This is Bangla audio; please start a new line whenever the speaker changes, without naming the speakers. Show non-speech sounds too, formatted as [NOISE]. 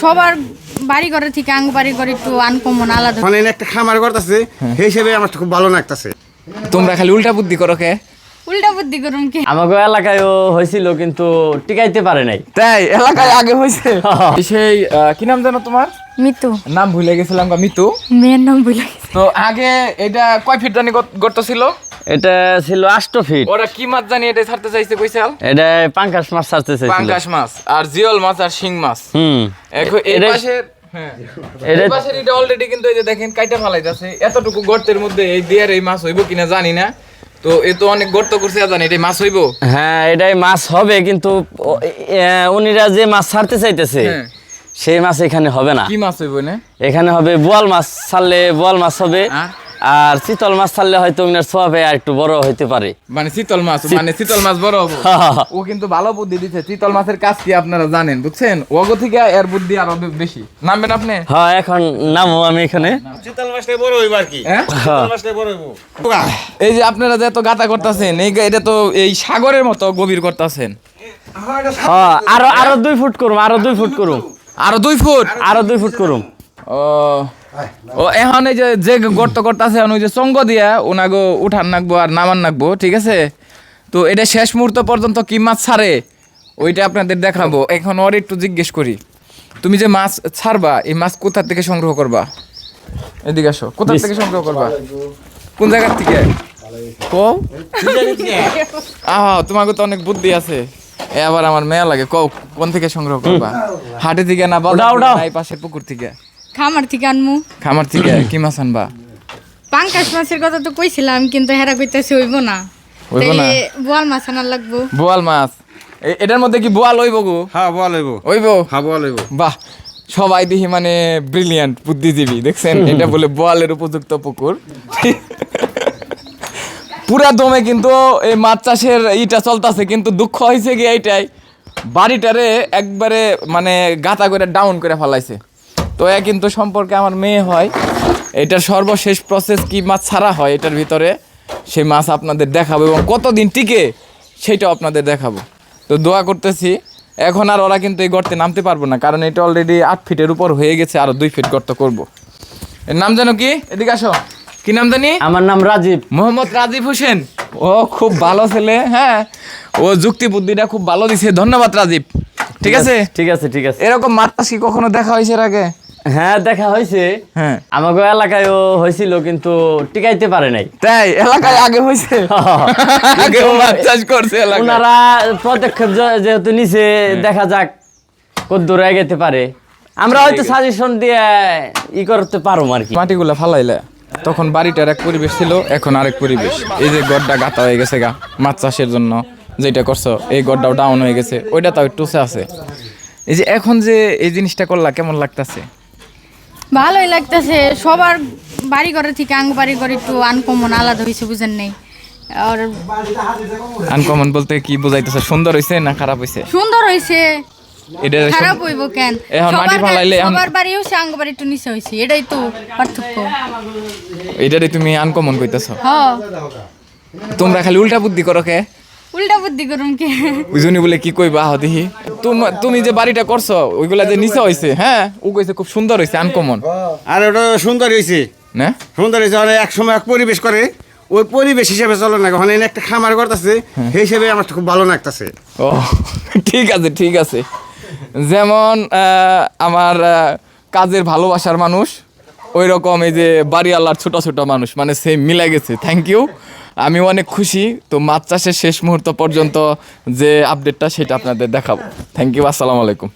সবার বাড়ি ঘরের থেকে আঙ্গ বাড়ি ঘর একটু আনকমন আলাদা।
মানে একটা খামার করতেছে সেই হিসেবে আমার খুব ভালো লাগতেছে।
তোমরা খালি উল্টা বুদ্ধি করো কে?
উল্টা বুদ্ধি করুন কি?
আমাকে এলাকায়ও হয়েছিল কিন্তু টিকাইতে পারে নাই।
তাই এলাকায় আগে হয়েছে? [LAUGHS] সেই কি নাম জানো তোমার?
মিতু।
নাম ভুলে গেছিলাম মিতু।
মেয়ের নাম ভুলে
তো আগে এটা কয় ফিট জানি গর্ত- গর্ত ছিল?
এটা ছিল আষ্ট ফিট
ওরা কি মাছ জানি এটা ছাড়তে চাইছে কইসাল
এটা পাঙ্কাশ মাছ ছাড়তে চাইছিল।
পাঙ্গাস মাছ আর জিওল মাছ আর শিং মাছ।
হুম।
এখন এই পাশের হ্যাঁ।
এটা
এই পাশের এটা অলরেডি কিন্তু এই যে দেখেন কাইটা ফালাইতাছে এতটুকু গর্তের মধ্যে এই দেয়ার এই মাছ হইব কিনা জানি না। তো এ তো অনেক গর্ত করছে জানি এটা মাছ হইব।
হ্যাঁ এটাই মাছ হবে কিন্তু উনিরা যে মাছ ছাড়তে চাইতেছে
হ্যাঁ।
সেই মাছ এখানে হবে না।
কি মাছ হইব না
এখানে হবে বোয়াল মাছ ছাড়লে বোয়াল মাছ হবে।
আর?
শীতল মাছ ছাড়লে হয়তো উনার সোয়াবে আর একটু বড় হইতে পারে।
মানে শীতল মাছ মানে শীতল মাছ বড় হব। ও কিন্তু ভালো বুদ্ধি দিচ্ছে শীতল মাছের কাজ কি আপনারা জানেন বুঝছেন? ওগো থেকে এর বুদ্ধি আরও বেশি। নামবেন আপনি?
হ্যাঁ এখন নামো আমি এখানে।
শীতল মাছটাই বড় হইব আর কি।
হ্যাঁ?
শীতল মাছটাই বড় হইব।
এই যে আপনারা যে এত গাতা করতেছেন এই গা- এটা তো এই সাগরের মতো গভীর করতেছেন।
হ্যাঁ আরও আরও দুই ফুট করুম আরও দুই ফুট করুম।
আরও দুই ফুট?
আরও দুই ফুট করুম।
ও ও এখন এই যে যে গর্ত করতেছে এখন ওই যে চঙ্গ দিয়া ওনাগো উঠান নাকবো আর নামান নাকবো ঠিক আছে? তো এটা শেষ মুহূর্ত পর্যন্ত কি মাছ ছাড়ে ওইটা আপনাদের দেখাবো। এখন ওর একটু জিজ্ঞেস করি তুমি যে মাছ ছাড়বা এই মাছ কোথা থেকে সংগ্রহ করবা? এদিকে আসো কোথা থেকে সংগ্রহ করবা? কোন জায়গার থেকে? কও? আহ তোমাকে তো অনেক বুদ্ধি আছে। এ আবার আমার মেয়া লাগে কও কোন থেকে সংগ্রহ করবা? হাটে থেকে না বাজার
ওটাও,
থেকে
ওটাও।
না এই পাশের পুকুর থেকে?
খামার থেকে আনমু।
খামার থেকে কি মাছ আনবা?
পাঙ্কাশ মাছের কথা তো কইছিলাম কিন্তু হেরা কইতাছে হইব না।
হইব না?
বোয়াল মাছ আনার লাগবো।
বোয়াল মাছ? এটার মধ্যে কি বোয়াল হইব গো?
হ্যাঁ বল হইব।
হইব?
হ্যাঁ বল হইব।
বাহ সবাই দেখি মানে ব্রিলিয়ান্ট বুদ্ধিজীবী দেখছেন? [LAUGHS] এটা বলে বোয়ালের উপযুক্ত পুকুর। পুরা দমে কিন্তু এই মাছ চাষের ইটা চলতেছে কিন্তু দুঃখ হয়েছে কি এইটাই? বাড়িটারে একবারে মানে গাতা করে ডাউন করে ফেলাইছে। তো এ কিন্তু সম্পর্কে আমার মেয়ে হয়। এটার সর্বশেষ প্রসেস কি মাছ ছাড়া হয় এটার ভিতরে সেই মাছ আপনাদের দেখাবো এবং কতদিন টিকে সেটাও আপনাদের দেখাবো। তো দোয়া করতেছি এখন আর ওরা কিন্তু এই গর্তে নামতে পারব না কারণ এটা অলরেডি আট ফিটের উপর হয়ে গেছে আরও দুই ফিট গর্ত করব। এর নাম জানো কি? এদিকে আসো। কি নাম জানি?
আমার নাম রাজীব।
মোহাম্মদ রাজীব হোসেন। ও খুব ভালো ছেলে হ্যাঁ? ও যুক্তি বুদ্ধিটা খুব ভালো দিছে। ধন্যবাদ রাজীব। ঠিক আছে?
ঠিক আছে ঠিক আছে।
এরকম মাছ কি কখনো দেখা হয়েছে এর আগে?
হ্যাঁ দেখা হয়েছে।
হ্যাঁ।
আমাকে এলাকায়ও হয়েছিল কিন্তু টিকাইতে পারে নাই।
তাই এলাকায় আগে হয়েছে? [LAUGHS] আগে মাছ চাষ করছে এলাকায়।
ওনারা পদক্ষেপ যেহেতু নিছে দেখা যাক কদ্দূর এগাইতে পারে। আমরা হয়তো সাজেশন দিয়ে ই করতে পারো আর কি।
মাটিগুলা ফালাইলে তখন বাড়িটার এক পরিবেশ ছিল এখন আরেক পরিবেশ। এই যে গড্ডা গাতা হয়ে গেছে গা মাছ চাষের জন্য যেটা করছ এই গড্ডাও ডাউন হয়ে গেছে ওইটা তাও একটু আছে। এই যে এখন যে এই জিনিসটা করলা কেমন লাগতাছে?
ভালোই লাগতেছে। সবার বাড়ি ঘরের থেকে আঙ্গ বাড়ি ঘর একটু আনকমন আলাদা হয়েছে বুঝেন নাই। আর
আনকমন বলতে কি বোঝাইতেছে? সুন্দর হয়েছে না খারাপ হয়েছে
সুন্দর
এটা
খারাপ হইব কেন?
এখন মাটি ফালাইলে
বাড়ি একটু নিচে এটাই তো পার্থক্য।
এটারে তুমি আনকমন কইতেছো? তোমরা খালি উল্টা বুদ্ধি করো কে?
উল্টা বুদ্ধি করুন কি?
বুঝুনি বলে কি কইবা আহ দেখি। তোম- তুমি যে বাড়িটা করছ ওইগুলা যে নিচে হয়েছে হ্যাঁ ও কইছে খুব সুন্দর হয়েছে আনকমন
আর ওটা সুন্দর হয়েছে
না?
সুন্দর হয়েছে মানে এক সময় এক পরিবেশ করে ওই পরিবেশ হিসেবে চলে না ওখানে একটা খামার করতেছে সেই হিসেবে আমার খুব ভালো লাগতেছে।
ও ঠিক আছে ঠিক আছে। যেমন আহ, আমার কাজের ভালোবাসার মানুষ ওই রকম এই যে বাড়ি আল্লাহর ছোটো ছোটো মানুষ মানে সে মিলে গেছে। থ্যাংক ইউ আমি অনেক খুশি। তো মাছ চাষের শেষ মুহূর্ত পর্যন্ত যে আপডেটটা সেটা আপনাদের দেখাবো। থ্যাংক ইউ আসসালামু আলাইকুম।